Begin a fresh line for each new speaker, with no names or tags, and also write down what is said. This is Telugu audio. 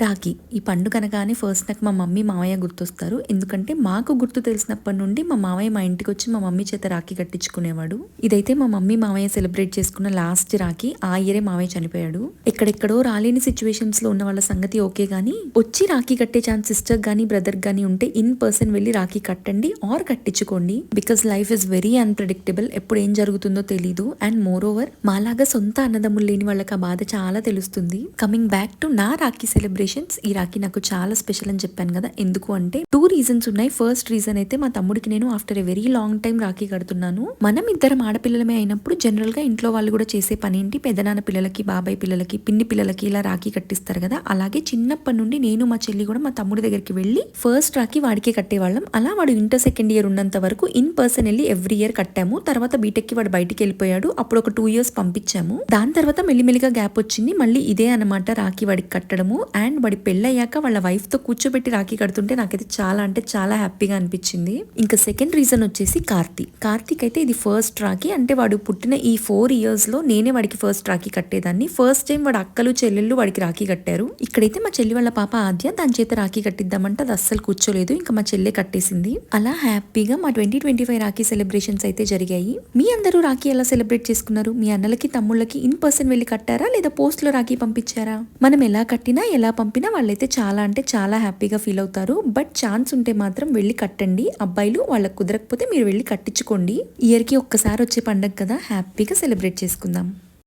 రాఖీ. ఈ పండుగ అనగానే ఫస్ట్ నాకు మా మమ్మీ మామయ్య గుర్తొస్తారు. ఎందుకంటే మాకు గుర్తు తెలిసినప్పటి నుండి మా మామయ్య మా ఇంటికి వచ్చి మా మమ్మీ చేత రాఖీ కట్టించుకునేవాడు. ఇదైతే మా మమ్మీ మామయ్య సెలబ్రేట్ చేసుకున్న లాస్ట్ రాఖీ. ఆ ఇయరే మామయ్య చనిపోయాడు. ఎక్కడెక్కడో రాలేని సిచ్యువేషన్స్లో ఉన్న వాళ్ళ సంగతి ఓకే గానీ వచ్చి రాఖీ కట్టే ఛాన్స్ సిస్టర్ గానీ బ్రదర్ గానీ ఉంటే ఇన్ పర్సన్ వెళ్ళి రాఖీ కట్టండి or కట్టించుకోండి. Because life is very unpredictable ఎప్పుడు ఏం జరుగుతుందో తెలీదు. అండ్ మోర్ ఓవర్ మాలాగా సొంత అన్నదమ్ములు లేని వాళ్ళకి ఆ బాధ చాలా తెలుస్తుంది. కమింగ్ బ్యాక్ టు నా రాఖీ సెలబ్రేషన్స్ ఈ రాఖీ నాకు చాలా స్పెషల్ అని చెప్పాను కదా. ఎందుకు అంటే టూ రీజన్స్ ఉన్నాయి. ఫస్ట్ రీజన్ అయితే మా తమ్ముడికి నేను after a very long time Rakhi కడుతున్నాను. మనం ఇద్దరం ఆడపిల్లలమే అయినప్పుడు జనరల్గా ఇంట్లో వాళ్ళు కూడా చేసే పని ఏంటి? పెదనాన్న పిల్లలకి బాబాయ్ పిల్లలకి పిన్ని పిల్లలకి ఇలా రాఖీ కట్టిస్తారు కదా. అలాగే చిన్నప్పటి నుండి నేను మా చెల్లి కూడా మా తమ్ముడి దగ్గరికి వెళ్ళి ఫస్ట్ రాఖీ వాడికే కట్టేవాళ్ళం. అలా వాడు ఇంటర్ సెకండ్ ఇయర్ ఉన్నంత వరకు ఇన్ పర్సన్ వెళ్ళి ఎవ్రీ ఇయర్ కట్టాము. తర్వాత బీటెక్కి వాడు బయటికి వెళ్ళిపోయాడు. అప్పుడు ఒక టూ ఇయర్స్ పంపించాము. దాని తర్వాత మెల్లిమెల్లిగా గ్యాప్ వచ్చింది. మళ్ళీ ఇదే అన్నమాట రాఖీ వాడికి కట్టడము. అండ్ వాడి పెళ్ళయ్యాక వాళ్ళ వైఫ్తో కూర్చోబెట్టి రాఖీ కడుతుంటే నాకైతే చాలా అంటే చాలా హ్యాపీగా అనిపించింది. ఇంకా సెకండ్ రీజన్ వచ్చేసి కార్తీ. కార్తీక్ అయితే ఇది ఫస్ట్ రాఖీ. అంటే వాడు పుట్టిన ఈ ఫోర్ ఇయర్స్లో నేనే వాడికి ఫస్ట్ రాఖీ కట్టేదాన్ని. ఫస్ట్ టైం వాడు అక్కలు చెల్లెళ్ళు వాడికి రాఖీ కట్టారు. ఇక్కడైతే మా చెల్లి వాళ్ళ పాప ఆద్య దాని చేత రాఖీ కట్టిద్దామంటే అది అస్సలు కూర్చోలేదు. ఇంకా మా చెల్లె కట్టేసింది. అలా హ్యాపీగా మా twenty twenty five Rakhi celebrations అయితే జరిగాయి. మీ అందరూ రాఖీ ఎలా సెలబ్రేట్ చేసుకున్నారు? మీ అన్నలకి తమ్ముళ్ళకి ఇన్ పర్సన్ వెళ్ళి కట్టారా? లేదా పోస్ట్లో రాఖీ పంపించారా? మనం ఎలా కట్టినా ఎలా పంపినా వాళ్ళైతే చాలా అంటే చాలా హ్యాపీగా ఫీల్ అవుతారు. బట్ ఛాన్స్ ఉంటే మాత్రం వెళ్ళి కట్టండి. అబ్బాయిలు వాళ్ళకి కుదరకపోతే మీరు వెళ్ళి కట్టించుకోండి. ఇయర్కి ఒక్కసారి వచ్చే పండగ కదా. హ్యాపీగా సెలబ్రేట్ చేసుకుందాం.